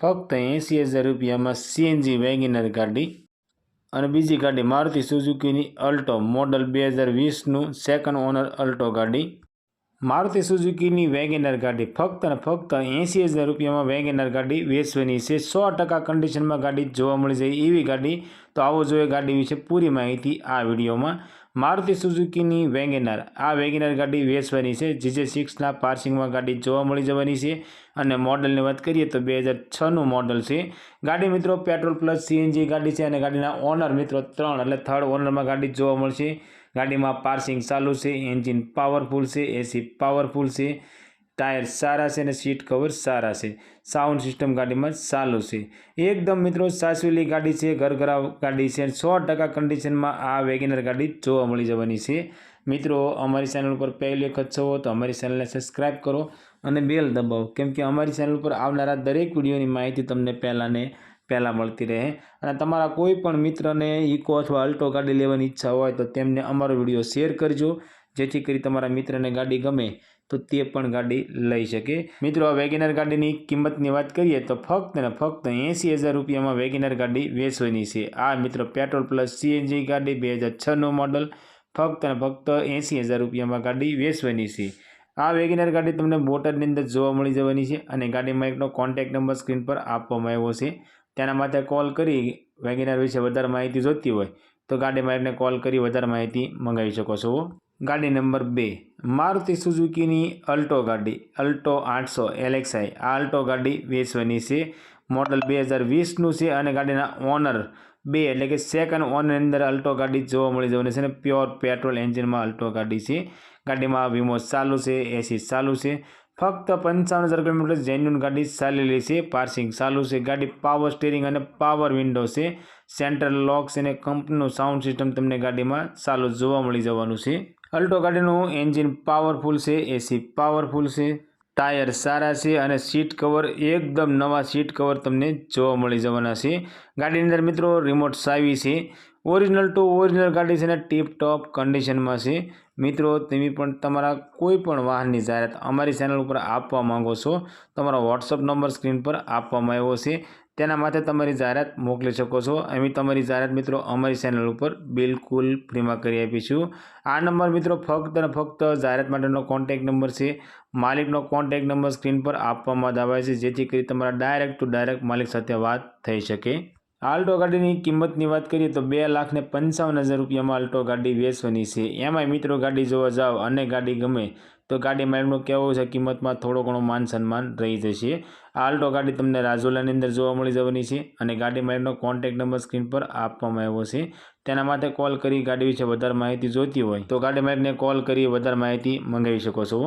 ફક્ત એંસી હજાર રૂપિયામાં સીએનજી વેગેનર ગાડી અને બીજી ગાડી મારુતિ સુઝુકીની અલ્ટો મોડલ બે હજાર વીસનું સેકન્ડ ઓનર અલ્ટો ગાડી. મારુતિ સુઝુકીની વેગેનર ગાડી ફક્ત અને ફક્ત એંસી હજાર રૂપિયામાં વેગેનર ગાડી વેચવાની છે. સો ટકા કન્ડિશનમાં ગાડી જોવા મળી જાય એવી ગાડી તો આવો જોઈએ ગાડી વિશે પૂરી માહિતી આ વિડીયોમાં. મારુતિ સુઝુકીની વેગેનર. આ વેગેનર ગાડી વેચવાની છે. જીજે સિક્સના પાર્સિંગમાં ગાડી જોવા મળી જવાની છે. અને મોડલની વાત કરીએ તો બે હજાર છનું મોડલ છે. ગાડી મિત્રો પેટ્રોલ પ્લસ સીએનજી ગાડી છે અને ગાડીના ઓનર મિત્રો ત્રણ એટલે થર્ડ ઓનરમાં ગાડી જોવા મળશે. ગાડીમાં પાર્સિંગ ચાલુ છે. એન્જિન પાવરફુલ છે. એસી પાવરફુલ છે. ટાયર સારા છે અને સીટ કવર સારા છે. સાઉન્ડ સિસ્ટમ ગાડીમાં ચાલુ છે. એકદમ મિત્રો સાસવેલી ગાડી છે ઘરઘરા ગાડી છે સો ટકા કન્ડિશનમાં આ વેગેનર ગાડી જોવા મળી જવાની છે. મિત્રો, અમારી ચેનલ ઉપર પહેલી વખત છો તો અમારી ચેનલને સબસ્ક્રાઈબ કરો અને બેલ દબાવો. કેમ કે અમારી ચેનલ ઉપર આવનારા દરેક વિડીયોની માહિતી તમને પહેલાંને પહેલાં મળતી રહે. અને તમારા કોઈ પણ મિત્રને ઇકો અથવા અલ્ટો ગાડી લેવાની ઈચ્છા હોય તો તેમને અમારો વીડિયો શેર કરજો. જેથી કરી તમારા મિત્રને ગાડી ગમે. તો તે પણ ગાડી લઈ શકે. મિત્રો, આ વેગેનર ગાડીની કિંમતની વાત કરીએ તો ફક્ત ને ફક્ત એંસી હજાર રૂપિયામાં વેગેનર ગાડી વેચવાની છે. આ મિત્રો, પેટ્રોલ પ્લસ સીએનજી ગાડી બે હજાર છનું મોડલ ફક્ત ને ફક્ત એંસી હજાર રૂપિયામાં ગાડી વેચવાની છે. આ વેગેનર ગાડી તમને બોટાદની અંદર જોવા મળી જવાની છે અને ગાડીમાં એકનો કોન્ટેક્ટ નંબર સ્ક્રીન પર આપવામાં આવ્યો છે. તેના માટે કોલ કરી વેગેનર વિશે વધારે માહિતી જોઈતી હોય તો ગાડી માલિકને કોલ કરી વધારે માહિતી મંગાવી શકો છો. ગાડી નંબર બે. મારુતિ સુઝુકીની અલ્ટો ગાડી, અલ્ટો આઠસો એલેક્સાઈ આ અલ્ટો ગાડી વેચવાની છે, મોડલ બે હજાર વીસનું છે અને ગાડીના ઓનર બે, એટલે કે સેકન્ડ ઓનર અંદર અલ્ટો ગાડી જોવા મળી જવાની છે અને પ્યોર પેટ્રોલ એન્જિનમાં અલ્ટો ગાડી છે. ગાડીમાં વીમો ચાલુ છે એસી ચાલુ છે. ફક્ત પંચાવન હજાર કિલોમીટર જેન્યુન ગાડી ચાલેલી છે પાર્સિંગ ચાલુ છે. ગાડી પાવર સ્ટેરિંગ અને પાવર વિન્ડો છે. સેન્ટ્રલ લોક્સ અને કંપનીનું સાઉન્ડ સિસ્ટમ તમને ગાડીમાં ચાલુ જોવા મળી જવાનું છે. અલ્ટો ગાડીનું એન્જિન પાવરફુલ છે, એસી પાવરફુલ છે, ટાયર સારા છે અને સીટ કવર એકદમ નવા સીટ કવર તમને જોવા મળી જવાના છે. ગાડીની અંદર મિત્રો રિમોટ સાવી છે. ઓરિજિનલ ટુ ઓરિજિનલ ગાડી છે ને ટીપ ટોપ કન્ડિશનમાં છે. મિત્રો, તમે પણ તમારા કોઈ પણ વાહનની જાહેરાત અમારી ચેનલ ઉપર આપવા માંગો છો, તમારો વોટ્સઅપ નંબર સ્ક્રીન પર આપવામાં આવ્યો છે. તેના માટે તમારી જાહેરાત મોકલી શકો છો. અમે તમારી જાહેરાત મિત્રો અમારી ચેનલ ઉપર બિલકુલ ફ્રીમાં કરી આપીશું. આ નંબર મિત્રો ફક્ત અને ફક્ત જાહેરાત માટેનો કોન્ટેક નંબર છે. માલિકનો કોન્ટેક નંબર સ્ક્રીન પર આપવામાં આવે છે, જેથી કરી તમારા ડાયરેક્ટ ટુ ડાયરેક્ટ માલિક સાથે વાત થઈ શકે. આલ્ટો ગાડીની કિંમતની વાત કરીએ તો બે લાખ ને પંચાવન હજાર રૂપિયામાં આલ્ટો ગાડી વેચવાની છે. એમાંય મિત્રો ગાડી જોવા જાઓ અને ગાડી ગમે તો ગાડી માલિકનો કહેવું છે કિંમતમાં થોડો ઘણો માન સન્માન રહી જશે. આ આલ્ટો ગાડી તમને રાજુલાની અંદર જોવા મળી જવાની છે અને ગાડી માલિકનો કોન્ટેક નંબર સ્ક્રીન પર આપવામાં આવ્યો છે. તેના માટે કોલ કરી ગાડી વિશે વધારે માહિતી જોઈતી હોય તો ગાડી માલિકને કોલ કરી વધારે માહિતી મંગાવી શકો છો.